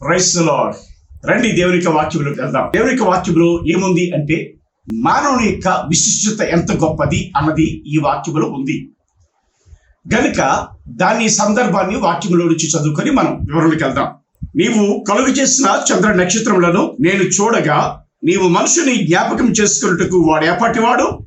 Price lord రండి దేవుని యొక్క వాక్యంలోకి వెళ్దాం. దేవుని యొక్క వాక్యంలో ఏముంది అంటే మానవుని యొక్క విశిష్టత ఎంత గొప్పది అన్నది ఈ వాక్యంలో ఉంది. గనుక దాని సందర్భాన్ని వాక్యంలో నుంచి చదువుకొని మనం వివరణకి వెళ్దాం. నీవు కలుగు చేసిన చంద్ర నక్షత్రములను నేను చూడగా నీవు మనుషుని జ్ఞాపకం చేసుకున్నట్టుకు వాడు ఎప్పటివాడు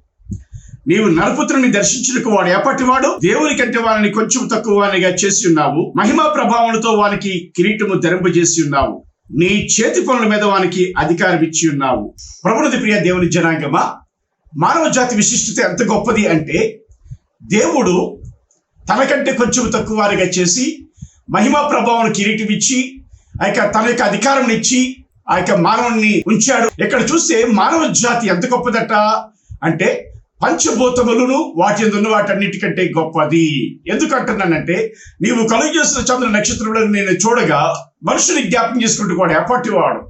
నీవు నరపుత్రుని దర్శించుటకు వాడు ఏపాటివాడు? దేవుని కంటే వారిని కొంచెం తక్కువ వానిగా చేసి ఉన్నావు. మహిమా ప్రభావంతో వానికి కిరీటము ధరింపజేసి ఉన్నావు. నీ చేతి పనుల మీద వానికి అధికారం ఇచ్చి ఉన్నావు. ప్రభునది ప్రియ దేవుని జనాంగమా? మానవ జాతి విశిష్టత ఎంత గొప్పది అంటే దేవుడు తనకంటే కొంచెం తక్కువ వారిగా చేసి మహిమా ప్రభావం కిరీటం ఇచ్చి ఆ యొక్క తన యొక్క అధికారం ఇచ్చి ఆ యొక్క మానవుని ఉంచాడు. ఇక్కడ చూస్తే మానవ జాతి ఎంత గొప్పదట అంటే పంచభూతములను వాటి ఎందు ఉన్న వాటన్నిటికంటే గొప్పది. ఎందుకు అంటున్నానంటే నీవు కలుగు చేస్తున్న చంద్ర నక్షత్రములను నేను చూడగా మనుషుని జ్ఞాపం చేసుకుంటూ వాడు ఎప్పటి వాడు?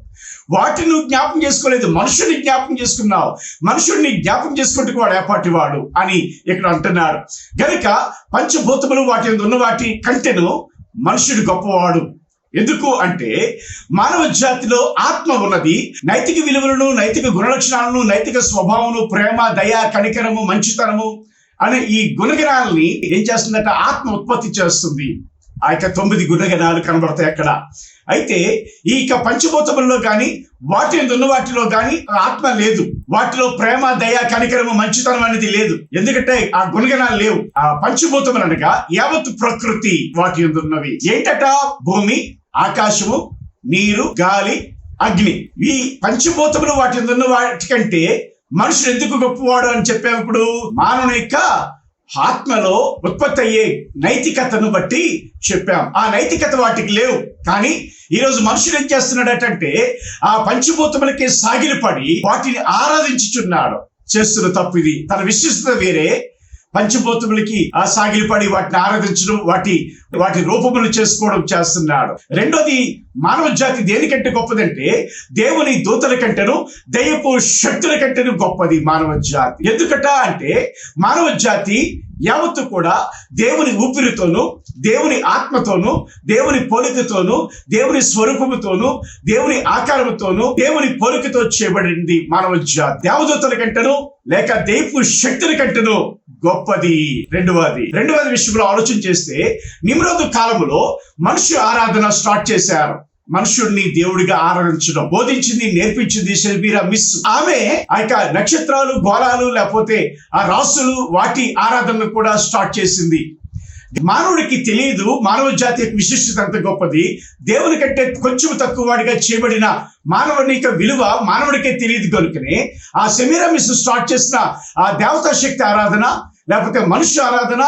వాటిని నువ్వు జ్ఞాపకం చేసుకోలేదు మనుషుని జ్ఞాపకం చేసుకున్నావు. మనుషుడిని జ్ఞాపం చేసుకుంటూ వాడు ఏపాటి వాడు అని ఇక్కడ అంటున్నారు. గనుక పంచభూతములు వాటి ఎందు ఉన్న వాటి కంటెను మనుషుడు గొప్పవాడు. ఎందుకు అంటే మానవ జాతిలో ఆత్మ ఉన్నది నైతిక విలువలను నైతిక గుణలక్షణాలను నైతిక స్వభావము ప్రేమ దయ కనికరము మంచితనము అనే ఈ గుణగణాలని ఏం చేస్తుందంటే? ఆత్మ ఉత్పత్తి చేస్తుంది. ఆ యొక్క తొమ్మిది గుణగణాలు కనబడతాయి అక్కడ. అయితే ఈ యొక్క పంచభూతములలో కానీ వాటి ఉన్న వాటిలో కానీ ఆత్మ లేదు. వాటిలో ప్రేమ దయ కనికరము మంచితనం అనేది లేదు. ఎందుకంటే ఆ గుణగణాలు లేవు. ఆ పంచభూతములు అనగా యావత్ ప్రకృతి వాటి ఉన్నవి. ఏంటట? భూమి ఆకాశము నీరు గాలి అగ్ని. ఈ పంచభూతములు వాటి మీద ఉన్న వాటికంటే మనుషుడు ఎందుకు గొప్పవాడు అని చెప్పేప్పుడు మానవుని యొక్క ఆత్మలో ఉత్పత్తి అయ్యే నైతికతను బట్టి చెప్పాం. ఆ నైతికత వాటికి లేవు. కానీ ఈరోజు మనుషుడు ఏం చేస్తున్నాడటంటే ఆ పంచభూతములకి సాగిలపడి వాటిని ఆరాధించుచున్నాడు. చేస్తున్న తప్పు ఇది. తన విశిష్టత వేరే పంచభూతములకి ఆ సాగిలిపడి వాటిని ఆరాధించడం వాటి వాటి రూపములు చేసుకోవడం చేస్తున్నాడు. రెండోది మానవ జాతి దేనికంటే గొప్పదంటే దేవుని దూతల కంటేను దయ్యపు శక్తుల కంటేను గొప్పది మానవ జాతి. ఎందుకట అంటే మానవ జాతి యావత్తు కూడా దేవుని ఊపిరితోనూ దేవుని ఆత్మతోనూ దేవుని పోలికతోనూ దేవుని స్వరూపముతోనూ దేవుని ఆకారముతోనూ దేవుని పోలికతో చేయబడింది మానవ జాతి. దేవదూతల కంటేను లేక దేపు శక్తుల కంటేను గొప్పది. రెండవది రెండవది విషయంలో ఆలోచన చేస్తే నిమ్రోదు కాలములో మనుషు ఆరాధన స్టార్ట్ చేశారు. మనుషుడిని దేవుడిగా ఆరాధించడం బోధించింది నేర్పించింది షెల్బీరా మిస్. ఆమె ఆ యొక్క నక్షత్రాలు గోళాలు లేకపోతే ఆ రాసులు వాటి ఆరాధనను కూడా స్టార్ట్ చేసింది. మానవుడికి తెలియదు మానవ జాతి యొక్క విశిష్టత అంత గొప్పది. దేవుని కంటే కొంచెం తక్కువ వాడిగా చేయబడిన మానవుని యొక్క విలువ మానవుడికే తెలియదు కనుకనే ఆ సెమీరామిస్ స్టార్ట్ చేసిన ఆ దేవతా శక్తి ఆరాధన లేకపోతే మనుష్య ఆరాధన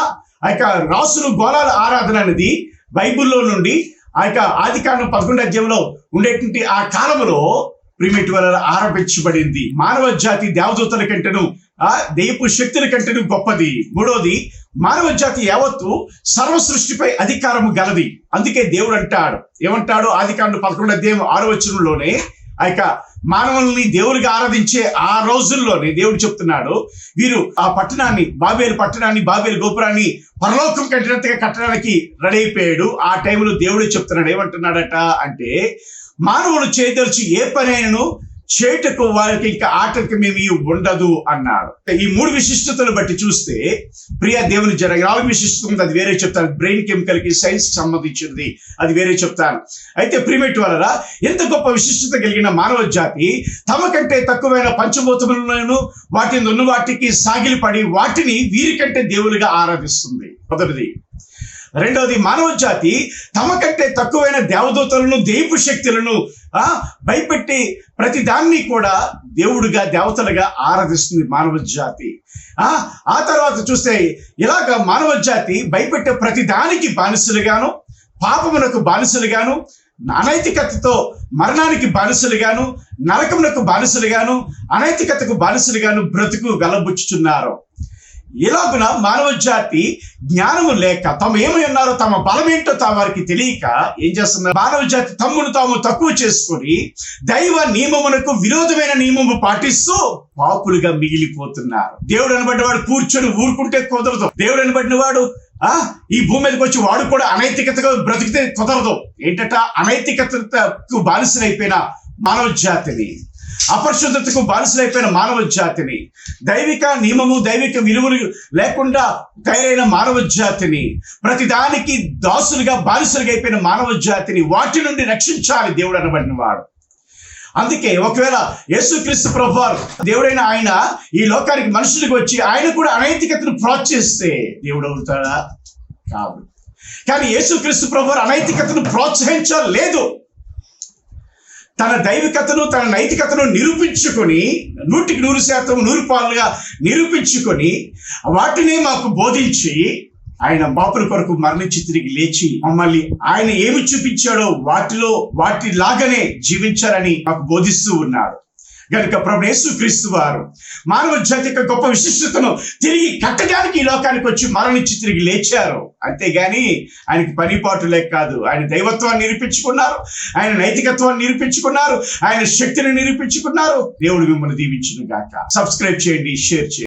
ఆ యొక్క రాసులు గోళాల ఆరాధన అనేది బైబిల్లో నుండి ఆ యొక్క ఆది కాండం పదకొండు అధ్యాయంలో ఉండేటువంటి ఆ కాలంలో ప్రిమిటి వల్ల ఆరంభించబడింది. మానవ జాతి దేవదూతల కంటేను ఆ దెయ్యపు శక్తుల కంటేను గొప్పది. మూడోది మానవ జాతి యావత్తు సర్వ సృష్టిపై అధికారము గలది. అందుకే దేవుడు అంటాడు. ఏమంటాడు? ఆది కాండం పదకొండు అధ్యాయం ఆరో వచనంలోనే ఆ యొక్క మానవుల్ని దేవుడికి ఆరాధించే ఆ రోజుల్లోనే దేవుడు చెప్తున్నాడు వీరు ఆ పట్టణాన్ని బాబేలు పట్టణాన్ని బాబేలు గోపురాన్ని పరలోకం కట్టినట్టుగా కట్టడానికి రెడీ అయిపోయాడు. ఆ టైంలో దేవుడు చెప్తున్నాడు ఏమంటున్నాడట అంటే మానవుడు చేయదలిచి ఏ పని అయినను చేటుకు వారికి ఇంకా ఆటంకమేమి ఉండదు అన్నాడు. ఈ మూడు విశిష్టతలు బట్టి చూస్తే ప్రియ దేవుని జర నాలుగు విశిష్టత ఉంది అది వేరే చెప్తాను బ్రెయిన్ కెమికల్కి సైన్స్ సంబంధించింది అది వేరే చెప్తాను అయితే ప్రిమేట్ వలన ఎంత గొప్ప విశిష్టత కలిగిన మానవ జాతి తమ కంటే తక్కువైన పంచభూతములను వాటిని ఉన్న వాటికి సాగిలిపడి వాటిని వీరికంటే దేవులుగా ఆరాధిస్తుంది. మొదటిది. రెండవది మానవ జాతి తమ కంటే తక్కువైన దేవదూతలను దేవు శక్తులను ఆ భయపెట్టి ప్రతి దాన్ని కూడా దేవుడిగా దేవతలుగా ఆరాధిస్తుంది మానవ జాతి ఆ ఆ తర్వాత చూస్తే ఇలాగ మానవ జాతి భయపెట్టే ప్రతి దానికి బానిసలుగాను పాపమునకు బానిసలుగాను అనైతికతతో మరణానికి బానిసలుగాను నరకమునకు బానిసలుగాను అనైతికతకు బానిసలుగాను బ్రతుకు వెలబుచ్చుచున్నారు ఇలాగున మానవ జాతి జ్ఞానము లేక తమ ఏమై ఉన్నారో తమ బలం ఏంటో తా వారికి తెలియక ఏం చేస్తున్నారు? మానవ జాతి తమ్మును తాము తక్కువ చేసుకొని దైవ నియమమునకు విరోధమైన నియమము పాటిస్తూ పాపులుగా మిగిలిపోతున్నారు. దేవుడు అనబడిన వాడు కూర్చొని ఊరుకుంటే కుదరదు. దేవుడు అనబడిన వాడు ఆ ఈ భూమి మీదకి వచ్చి వాడు కూడా అనైతికతగా బ్రతికితే కుదరదు. ఏంటట? అనైతికతకు బానిసలైపోయిన మానవ జాతిని. అపరిశుద్ధతకు బానిసలైపోయిన మానవ జాతిని దైవిక నియమము దైవిక విలువలు లేకుండా తయారైన మానవ జాతిని ప్రతిదానికి దాసులుగా బానిసలుగా అయిపోయిన మానవ జాతిని వాటి నుండి రక్షించాలి దేవుడు అనబడిన వాడు. అందుకే ఒకవేళ యేసుక్రీస్తు ప్రభు దేవుడైన ఆయన ఈ లోకానికి మనుషులకు వచ్చి ఆయన కూడా అనైతికతను ప్రోత్సహిస్తే దేవుడు అవుతాడా? కాదు. కానీ యేసుక్రీస్తు ప్రభు అనైతికతను ప్రోత్సహించలేదు. తన దైవికతను తన నైతికతను నిరూపించుకొని నూటికి నూరు శాతం నూరు పాలుగా నిరూపించుకొని వాటిని మాకు బోధించి ఆయన బాపుల కొరకు మరణించి తిరిగి లేచి మమ్మల్ని ఆయన ఏమి చూపించాడో వాటిలో వాటి లాగానే జీవించారని మాకు బోధిస్తూ ఉన్నాడు గనుక ప్రభు యేసుక్రీస్తు వారు మానవ జాతి యొక్క గొప్ప విశిష్టతను తిరిగి కట్టడానికి ఈ లోకానికి వచ్చి మరణించి తిరిగి లేచారు. అంతేగాని ఆయనకి పనిపాటు లేక కాదు. ఆయన దైవత్వాన్ని నిరూపించుకున్నారు. ఆయన నైతికత్వాన్ని నిరూపించుకున్నారు. ఆయన శక్తిని నిరూపించుకున్నారు. దేవుడు మిమ్మల్ని దీవించును గాక సబ్స్క్రైబ్ చేయండి షేర్ చేయండి.